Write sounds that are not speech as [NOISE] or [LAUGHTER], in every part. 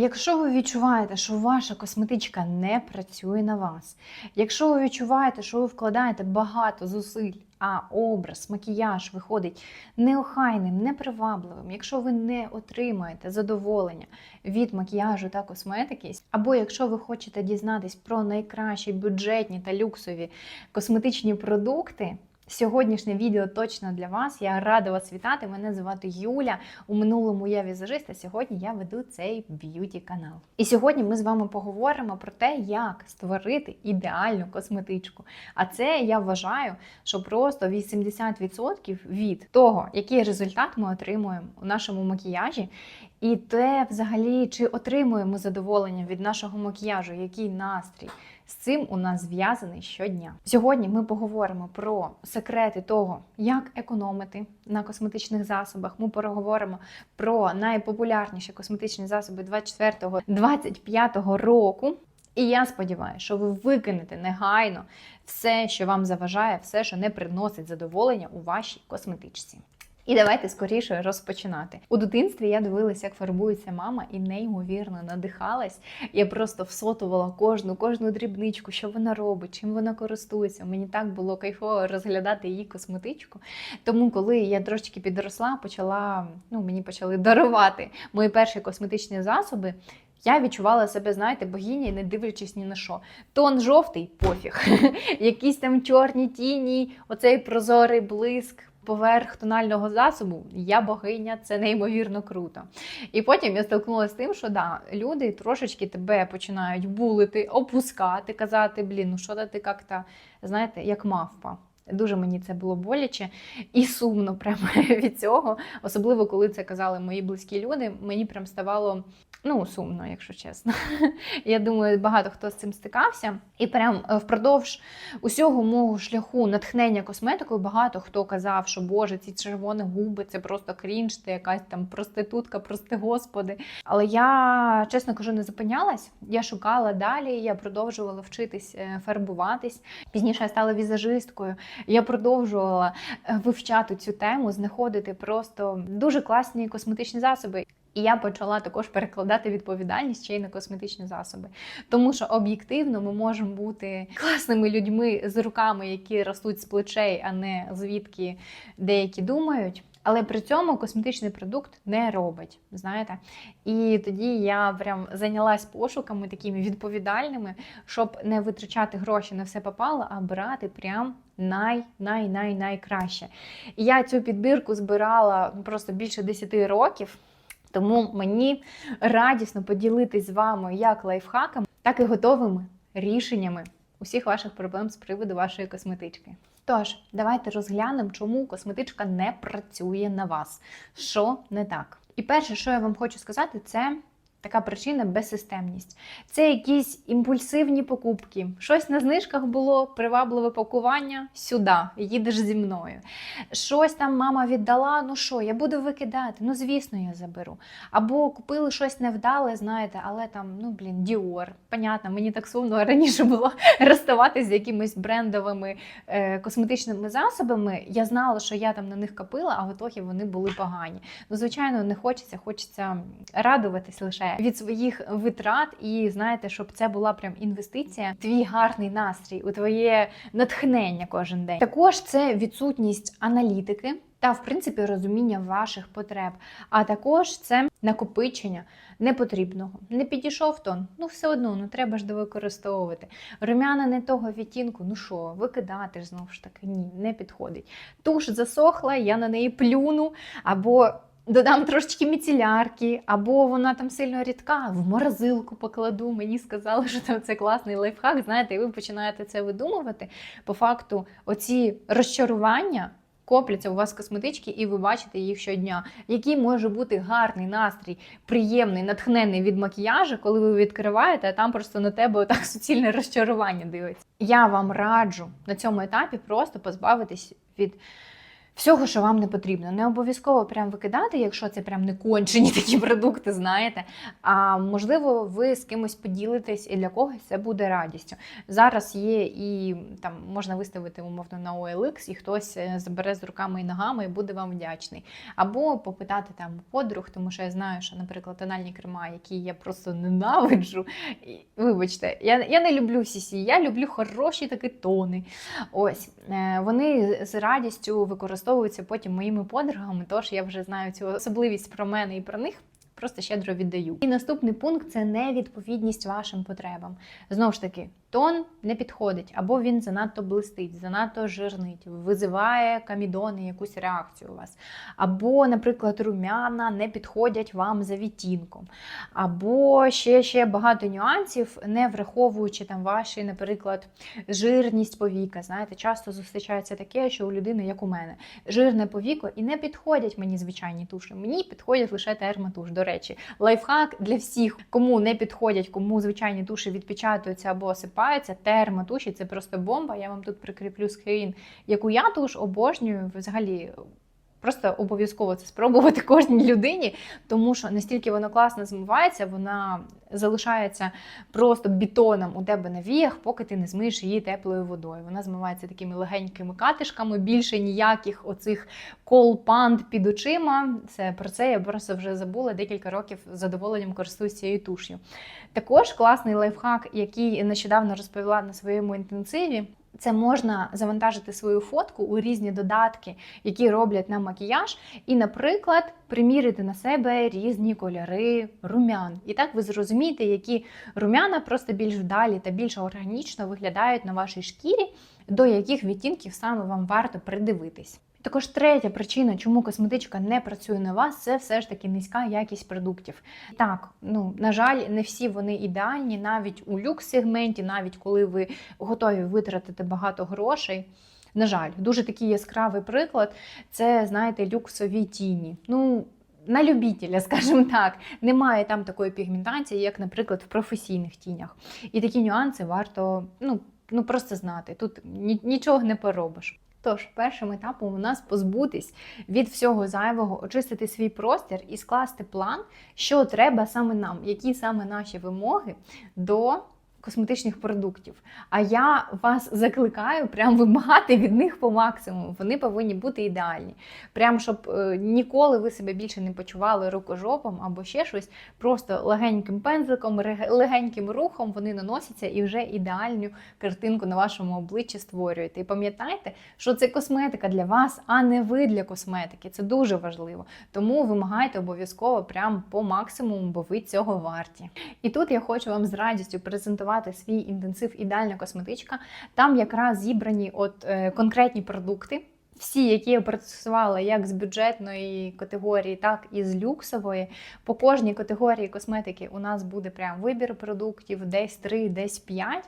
Якщо ви відчуваєте, що ваша косметичка не працює на вас, якщо ви відчуваєте, що ви вкладаєте багато зусиль, а образ, макіяж виходить неохайним, непривабливим, якщо ви не отримаєте задоволення від макіяжу та косметики, або якщо ви хочете дізнатись про найкращі бюджетні та люксові косметичні продукти. Сьогоднішнє відео точно для вас. Я рада вас вітати. Мене звати Юля. У минулому я візажист, а сьогодні я веду цей б'юті канал. І сьогодні ми з вами поговоримо про те, як створити ідеальну косметичку. А це я вважаю, що просто 80% від того, який результат ми отримуємо у нашому макіяжі, і те, взагалі, чи отримуємо задоволення від нашого макіяжу, який настрій. З цим у нас зв'язаний щодня. Сьогодні ми поговоримо про секрети того, як економити на косметичних засобах. Ми поговоримо про найпопулярніші косметичні засоби 24-25 року. І я сподіваюся, що ви викинете негайно все, що вам заважає, все, що не приносить задоволення у вашій косметичці. І давайте скоріше розпочинати. У дитинстві я дивилася, як фарбується мама, і неймовірно надихалась. Я просто всотувала кожну, кожну дрібничку, що вона робить, чим вона користується. Мені так було кайфово розглядати її косметичку. Тому, коли я трошечки підросла, почала ну мені почали дарувати мої перші косметичні засоби. Я відчувала себе, знаєте, богині, не дивлячись ні на що. Тон жовтий пофіг. [LAUGHS] Якісь там чорні тіні, оцей прозорий блиск. Поверх тонального засобу я богиня, це неймовірно круто. І потім я столкнулася з тим, що да, люди трошечки тебе починають булити, опускати, казати, блін, ну що ти як-то, знаєте, як мавпа. Дуже мені це було боляче і сумно прямо [LAUGHS] від цього. Особливо, коли це казали мої близькі люди. Мені прям ставало ну, сумно, якщо чесно. [LAUGHS] Я думаю, багато хто з цим стикався. І прям е, впродовж усього мого шляху натхнення косметикою багато хто казав, що Боже, ці червоні губи це просто крінж, ти якась там проститутка, прости господи. Але я, чесно кажу, не зупинялась. Я шукала далі, я продовжувала вчитись е, фарбуватись. Пізніше я стала візажисткою. Я продовжувала е, вивчати цю тему, знаходити просто дуже класні косметичні засоби. І я почала також перекладати відповідальність ще й на косметичні засоби. Тому що об'єктивно ми можемо бути класними людьми з руками, які ростуть з плечей, а не звідки деякі думають. Але при цьому косметичний продукт не робить, знаєте. І тоді я прям зайнялась пошуками такими відповідальними, щоб не витрачати гроші на все попало, а брати прям най-най-най-найкраще. І я цю підбірку збирала просто більше 10 років. Тому мені радісно поділитись з вами як лайфхаками, так і готовими рішеннями усіх ваших проблем з приводу вашої косметички. Тож, давайте розглянемо, чому косметичка не працює на вас. Що не так? І перше, що я вам хочу сказати, це така причина безсистемність. Це якісь імпульсивні покупки. Щось на знижках було, привабливе пакування сюди, їдеш зі мною. Щось там мама віддала, ну що, я буду викидати, ну звісно, я заберу. Або купили щось невдале, знаєте, але там, ну блін, Діор. Понятно, мені так сумно [LAUGHS] раніше було розставатися з якимись брендовими е, косметичними засобами. Я знала, що я там на них копила, а в ітогі вони були погані. Ну, звичайно, не хочеться, хочеться радуватись лише від своїх витрат, і знаєте, щоб це була прям інвестиція, твій гарний настрій, у твоє натхнення кожен день. Також це відсутність аналітики. Та, в принципі, розуміння ваших потреб, а також це накопичення непотрібного. Не підійшов тон, ну все одно, ну треба ж довикористовувати. Румяна не того відтінку, ну що, викидати ж знову ж таки, ні, не підходить. Туш засохла, я на неї плюну, або Додам трошечки міцілярки, або вона там сильно рідка, в морозилку покладу. Мені сказали, що там це класний лайфхак. Знаєте, і ви починаєте це видумувати. По факту, оці розчарування копляться у вас косметички, і ви бачите їх щодня. Який може бути гарний настрій, приємний, натхнений від макіяжу, коли ви відкриваєте, а там просто на тебе отак суцільне розчарування дивиться. Я вам раджу на цьому етапі просто позбавитись від Всього, що вам не потрібно. Не обов'язково прям викидати, якщо це прям не кончені [LAUGHS] такі продукти, знаєте. А можливо, ви з кимось поділитесь, і для когось це буде радістю. Зараз є і там можна виставити умовно на OLX, і хтось е, забере з руками і ногами і буде вам вдячний. Або попитати там подруг, тому що я знаю, що, наприклад, тональні крема, які я просто ненавиджу. і, Вибачте, я, я не люблю CC, я люблю хороші такі тони. Ось е, вони з радістю використовуються потім моїми подругами, тож я вже знаю цю особливість про мене і про них. Просто щедро віддаю. І наступний пункт це невідповідність вашим потребам. Знову ж таки, тон не підходить, або він занадто блистить, занадто жирнить, визиває камідони, якусь реакцію у вас. Або, наприклад, румяна не підходять вам за відтінком. Або ще ще багато нюансів, не враховуючи там ваші, наприклад, жирність повіка. Знаєте, часто зустрічається таке, що у людини, як у мене, жирне повіко, і не підходять мені звичайні туші. Мені підходять лише термотуш. До речі, лайфхак для всіх, кому не підходять, кому звичайні туші відпечатуються або осипаються. Термотуші це просто бомба. Я вам тут прикріплю скрін, яку я туш обожнюю взагалі. Просто обов'язково це спробувати [LAUGHS] кожній людині, тому що настільки вона класно змивається, вона залишається просто бетоном у тебе на віях, поки ти не змиєш її теплою водою. Вона змивається такими легенькими катишками, більше ніяких оцих кол-панд під очима. Це про це я просто вже забула декілька років з задоволенням користуюсь цією туш'ю. Також класний лайфхак, який нещодавно розповіла на своєму інтенсиві. Це можна завантажити свою фотку у різні додатки, які роблять нам макіяж, і, наприклад, примірити на себе різні кольори румян. І так ви зрозумієте, які румяна просто більш вдалі та більш органічно виглядають на вашій шкірі, до яких відтінків саме вам варто придивитись. Також третя причина, чому косметичка не працює на вас, це все ж таки низька якість продуктів. Так, ну на жаль, не всі вони ідеальні, навіть у люкс-сегменті, навіть коли ви готові витратити багато грошей. На жаль, дуже такий яскравий приклад це, знаєте, люксові тіні. Ну, на любителя, [LAUGHS] скажімо так, немає там такої пігментації, як, наприклад, в професійних тінях. І такі нюанси варто ну, ну просто знати. Тут нічого не поробиш. Тож, першим етапом у нас позбутись від всього зайвого, очистити свій простір і скласти план, що треба саме нам, які саме наші вимоги до косметичних продуктів. А я вас закликаю прям вимагати від них по максимуму. Вони повинні бути ідеальні. Прям щоб е, ніколи ви себе більше не почували рукожопом або ще щось. Просто легеньким пензликом, легеньким рухом вони наносяться і вже ідеальну картинку на вашому обличчі створюєте. І пам'ятайте, що це косметика для вас, а не ви для косметики. Це дуже важливо. Тому вимагайте обов'язково прям по максимуму, бо ви цього варті. І тут я хочу вам з радістю презентувати свій інтенсив ідеальна косметичка. Там якраз зібрані от е, конкретні продукти. Всі, які я працювала як з бюджетної категорії, так і з люксової. По кожній категорії косметики у нас буде прям вибір продуктів, десь 3, десь 5.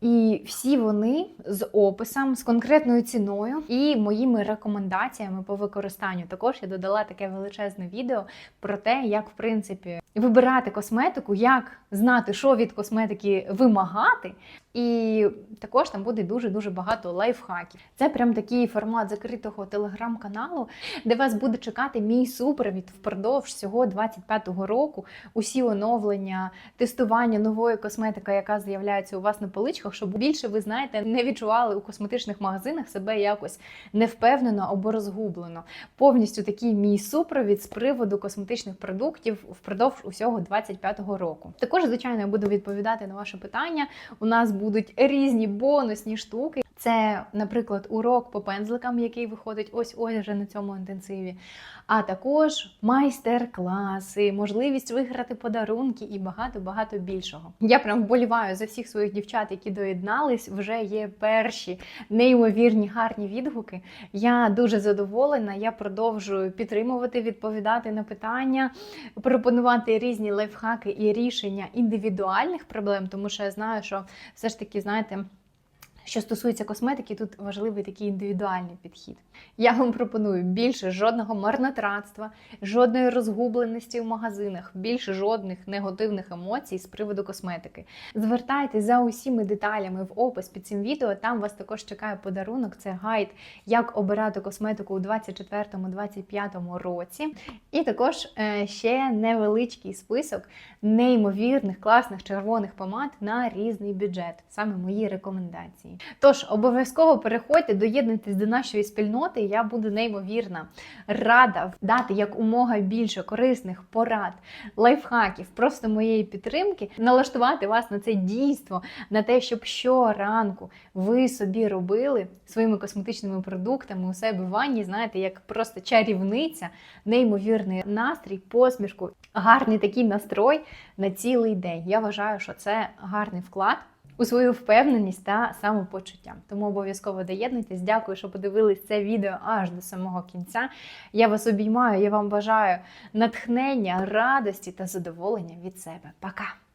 І всі вони з описом, з конкретною ціною і моїми рекомендаціями по використанню. Також я додала таке величезне відео про те, як в принципі вибирати косметику, як знати, що від косметики вимагати. І також там буде дуже-дуже багато лайфхаків. Це прям такий формат закритого телеграм-каналу, де вас буде чекати мій супровід впродовж цього 25-го року. Усі оновлення, тестування нової косметики, яка з'являється у вас на поличках, щоб більше ви знаєте, не відчували у косметичних магазинах себе якось невпевнено або розгублено. Повністю такий мій супровід з приводу косметичних продуктів впродовж усього 25-го року. Також, звичайно, я буду відповідати на ваше питання. У нас будуть різні бонусні штуки. Це, наприклад, урок по пензликам, який виходить ось ось вже на цьому інтенсиві. А також майстер-класи, можливість виграти подарунки і багато-багато більшого. Я прям вболіваю за всіх своїх дівчат, які доєднались. Вже є перші неймовірні гарні відгуки. Я дуже задоволена. Я продовжую підтримувати, відповідати на питання, пропонувати різні лайфхаки і рішення індивідуальних проблем, тому що я знаю, що все ж таки, знаєте. Що стосується косметики, тут важливий такий індивідуальний підхід. Я вам пропоную більше жодного марнотратства, жодної розгубленості в магазинах, більше жодних негативних емоцій з приводу косметики. Звертайтесь за усіма деталями в опис під цим відео. Там вас також чекає подарунок. Це гайд, як обирати косметику у 2024-2025 році. І також е, ще невеличкий список неймовірних класних червоних помад на різний бюджет. Саме мої рекомендації. Тож обов'язково переходьте, доєднуйтесь до нашої спільноти. Я буду неймовірна рада дати як умога більше корисних порад, лайфхаків, просто моєї підтримки, налаштувати вас на це дійство, на те, щоб щоранку ви собі робили своїми косметичними продуктами у себе в ванні, знаєте, як просто чарівниця, неймовірний настрій, посмішку, гарний такий настрой на цілий день. Я вважаю, що це гарний вклад. У свою впевненість та самопочуття. Тому обов'язково доєднуйтесь. Дякую, що подивились це відео аж до самого кінця. Я вас обіймаю, я вам бажаю натхнення, радості та задоволення від себе. Пока!